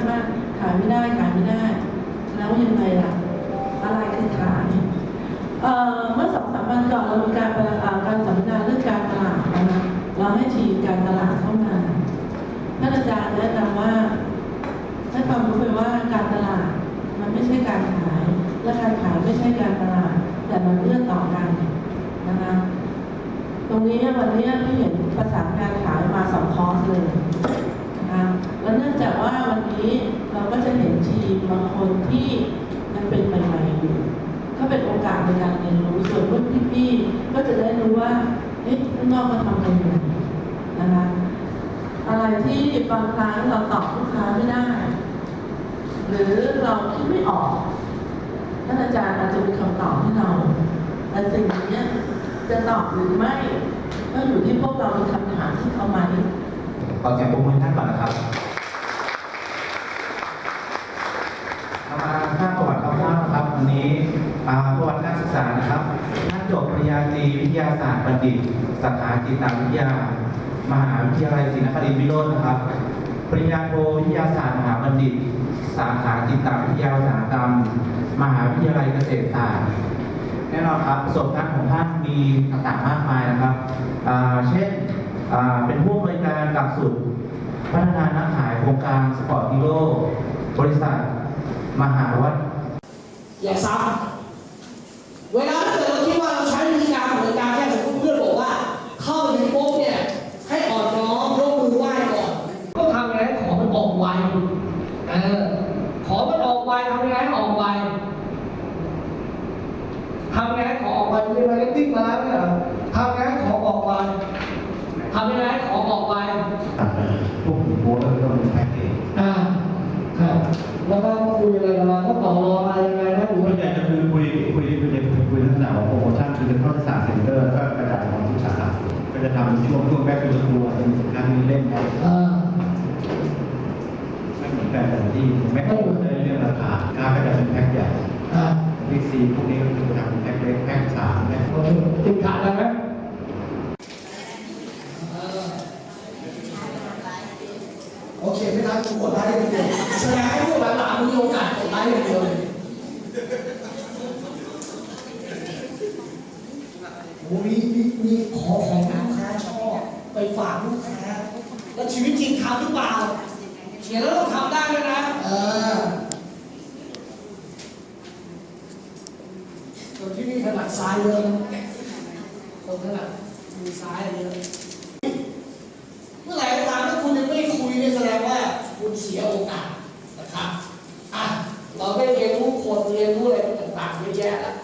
กมากขายไม่ได้ขายไม่ได้แล้วยังไงล่ะอะไรคือขายเมื่อสองสามวันก่อนเรามีการประอ่าการสัมมนาเรื่องการตลาดนะเราให้ทีมการตลาดเข้ามาท่านอาจารย์แนะนำว่าให้ความรู้ไปว่าการตลาด มัน ไม่ใช่การขาย และการขายไม่ใช่การตลาด แต่มันเลื่อนต่อกันนะคะตรงนี้วันนี้พี่เห็นประสานการขายมาสองคอร์สเลยนะคะและเนื่องจากว่าวันนี้เราก็จะเห็นทีมบางคนที่ยังเป็นใหม่ๆอยู่ก็เป็นโอกาสในการเรียนรู้ส่วนรุ่นพี่ๆก็จะได้รู้ว่าเอ๊ะข้างนอกมาทำกันยังไงนะคะอะไรที่บางครั้งเราตอบลูกค้าไม่ได้ หรือเราคิดไม่ออกท่านอาจารย์อาจจะมีคำตอบให้เราแต่สิ่งนี้จะตอบหรือไม่ก็อยู่ที่พวกเรามีคำถามที่เขาไหมขอเสียงปรบมือท่านก่อนนะครับเรามาสร้างประวัติคร่าวๆนะครับวันนี้ประวัติการศึกษานะครับท่านจบปริญญาตรีวิทยาศาสตร์บัณฑิตสาขาจิตวิทยา มหาวิทยาลัยศรีนครินทร์วิโรจน์นะครับ ปริญญาโทวิทยาศาสตร์มหาบัณฑิต สาขาจิตวิทยาอุตสาหกรรม มหาวิทยาลัยเกษตรศาสตร์แน่นอนครับประสบการณ์ของท่านมีต่างๆมากมายนะครับ เช่นเป็นผู้อำนวยการหลักสูตรพัฒนานักขายโครงการสปอร์ตฮีโร่บริษัท มหาวัฒอย่าซ้ำเวลา ไวเออขอมันออกไวทำยังไงให้ออกไวทำยังไงให้ขอออกไวเรียนมาร์เก็ตติ้งมาแล้วเนี่ยทำยังไงให้ขอออกไวทำยังไงให้ขอออกไวพวกผมโพสต์แล้วก็มีแพ็กเกจอ่าครับแล้วก็คุยอะไรกันมาก็ต่อรองอะไรยังไงนะหนูส่วนใหญ่จะคือคุยคุยคุยคุยลักษณะของโปรโมชั่นคือเป็นข้อสารเซ็นเตอร์แล้วก็กระจายของทุกสาขาก็จะทำช่วงช่วงแบ็คทูสคูลอาจจะมีสินค้าที่เล่นนะ อ่าไม่เหมือนกันแต่ละที่แม็กก็จะเรื่องราคาค้าก็จะเป็นแพ็คใหญ่อ่าบิ๊กซีพวกนี้ก็คือทำแพ็คเล็กแพ็คสามแพ็คโอเคติดขัดอะไรไหมโอเคไม่ทันกูกดไลค์อย่างเดียวแสดงให้พวกหลานๆมีโอกาสกดไลค์เดียวเลยโอ้มีมีมีขอของลูกค้าชอบไปฝากลูกค้าแล้วชีวิตจริงทำหรือเปล่า ขียนแล้วต้องทำได้ด้วยนะ เออคนที่นี่ถนัดซ้ายเยอะคนถนัดมือซ้ายเยอะเมื่อไหร่ก็ตามถ้าคุณยังไม่คุยเนี่ยแสดงว่าคุณเสียโอกาสนะครับอะเราได้เรียนรู้คนเรียนรู้อะไรต่างๆเยอะแยะแล้ว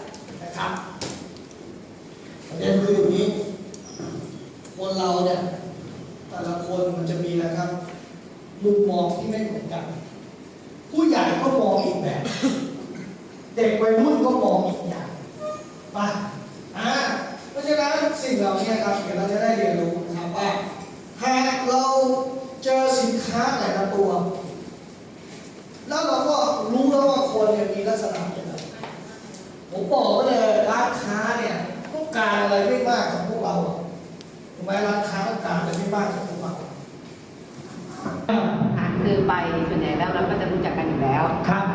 นะครับประเด็นคืออย่างนี้ คนเราเนี่ยแต่ละคนมันจะมีนะครับ มุมมองที่ไม่เหมือนกัน ผู้ใหญ่ก็มองอีกแบบ เด็กวัยรุ่นก็มองอีกอย่างไปอ่าเพราะฉะนั้นสิ่งเหล่านี้ครับเดี๋ยวเราจะได้เรียนรู้นะครับว่าหากเราเจอสินค้าแต่ละตัว แล้วเราก็รู้แล้วว่าคนเนี่ยมีลักษณะเป็นอะไรผมบอกไว้เลยร้านค้าเนี่ยต้องการอะไรไม่มากจากพวกเราถูกไหมร้านค้าต้องการอะไรไม่มากจากพวกเรา ค่ะคือ ไปส่วนใหญ่แล้วเราก็จะรู้จักกันอยู่แล้วครับ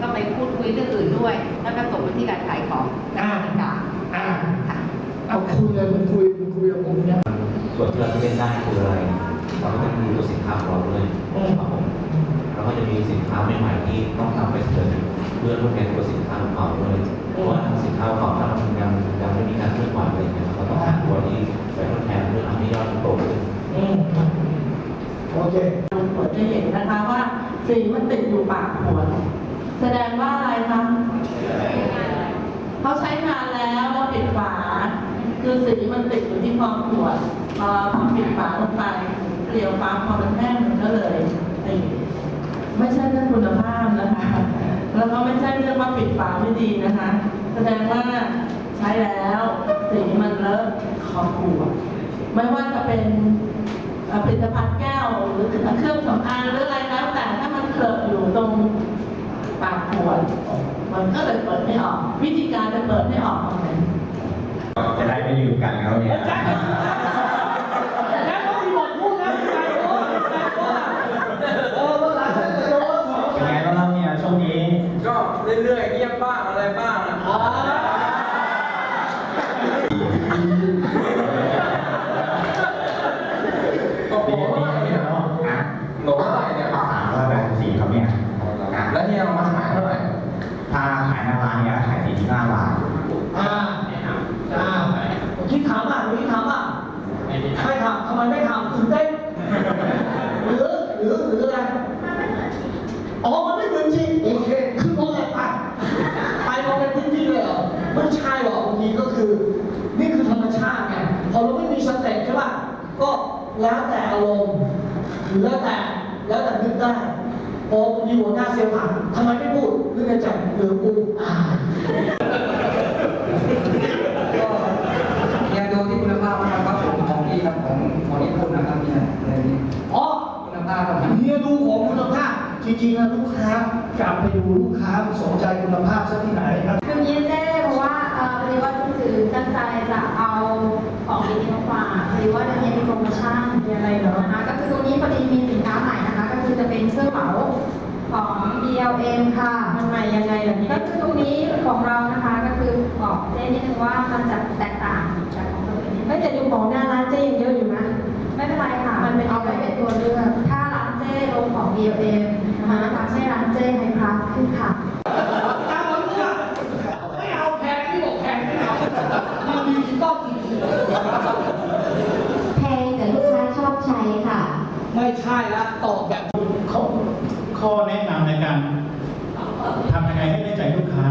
ก็ไปพูดคุยเรื่องอื่นด้วย แล้วก็ตกไปที่การขายของและบริการอ่าค่ะเอาคุยเลยมันคุยมันคุยกับผมเนี่ยส่วนที่เราจะเล่นได้คืออะไรเราก็ต้องดูตัวสินค้าของเราด้วยอืมครับผมเราก็จะมีสินค้าใหม่ๆที่ต้องนำไปเสนอเพื่อทดแทนตัวสินค้าของเราด้วยเพราะว่าสินค้าของเราถ้ามันยังยังไม่มีการเคลื่อนไหวอะไรเงี้ยเราต้องหาตัวที่ไปทดแทนเพื่อทำให้ยอดมันโตขึ้น อืม โอเคผลจะเห็นนะคะว่าสีมันติดอยู่ปากขวดแสดงว่าอะไรคะเขาใช้งานแล้วแล้วปิดฝา คือสีมันติดอยู่ที่ขอบขวดพอปิดฝาลงไปเกลียวฟ้าพอมันแห้งมันก็เลยติดไม่ใช่เรื่องคุณภาพนะคะ แล้วก็ไม่ใช่เรื่องว่าปิดฝาไม่ดีนะคะ แสดงว่าใช้แล้วสีมันเลอะขอบขวดไม่ว่าจะเป็น ผลิตภัณฑ์แก้วหรือเครื่องสำอางหรืออะไรแล้วแต่ถ้ามันเกิดอยู่ตรงปากขวดมันก็เลยเปิดไม่ออก วิธีการจะเปิดไม่ออกตรงมันจะได้ไม่ยืมกันเขาเนี่ย แล้วแต่อารมณ์หรือแล้วแต่แล้วแต่นึกได้พอบางทีหัวหน้าเสียผ่านทำไมไม่พูดนึกในใจเหลือกูอ่าเฮียดูที่คุณภาพนะครับผมของพี่ครับของของญี่ปุ่นนะครับเนี่ยอะไรนี้อ๋อคุณภาพครับเฮียดูของคุณภาพจริงๆนะลูกค้ากลับไปดูลูกค้าสนใจคุณภาพสักที่ไหนครับคือยิ้มได้เพราะว่าเอ่อพอดีว่าคุณถือตั้งใจจะเอาของดีๆมาฝากพอดี ว่าเดือนนี้มีโปรโมชั่นมีอะไรเหรอนะคะก็คือตรงนี้พอดีมีสินค้าใหม่นะคะ ก็คือจะเป็นเครื่องเหมาของ BLM ค่ะมันใหม่ยังไงล่ะนี่ก็คือตรงนี้ของเรานะคะก็คือบอกเจ๊นิดนึงว่ามันจะแตกต่างจากของตัวอื่นนิดนึงไม่แต่ดูของหน้าร้านเจ๊ยังเยอะอยู่นะไม่เป็นไรค่ะ มันเป็นเอาไว้เป็นตัวเลือกถ้าร้านเจ๊ลงของ BLM นะคะร้านเจ๊ร้านเจ๊ไฮพลัสขึ้นค่ะตามผมเนี่ยไม่เอาแพงที่บอกแพงไม่เอามันมีที่ต้องจริงแพงแต่ลูก ค้าชอบใช้ค่ะ ไม่ใช่ละตอบแบบข้อข้อแนะนำในการทำยังไงให้ได้ใจลูกค้า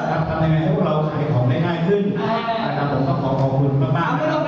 นะครับทำยังไงให้พวกเราขายของได้ง่ายขึ้นนะครับผมก็ขอขอบคุณมากๆ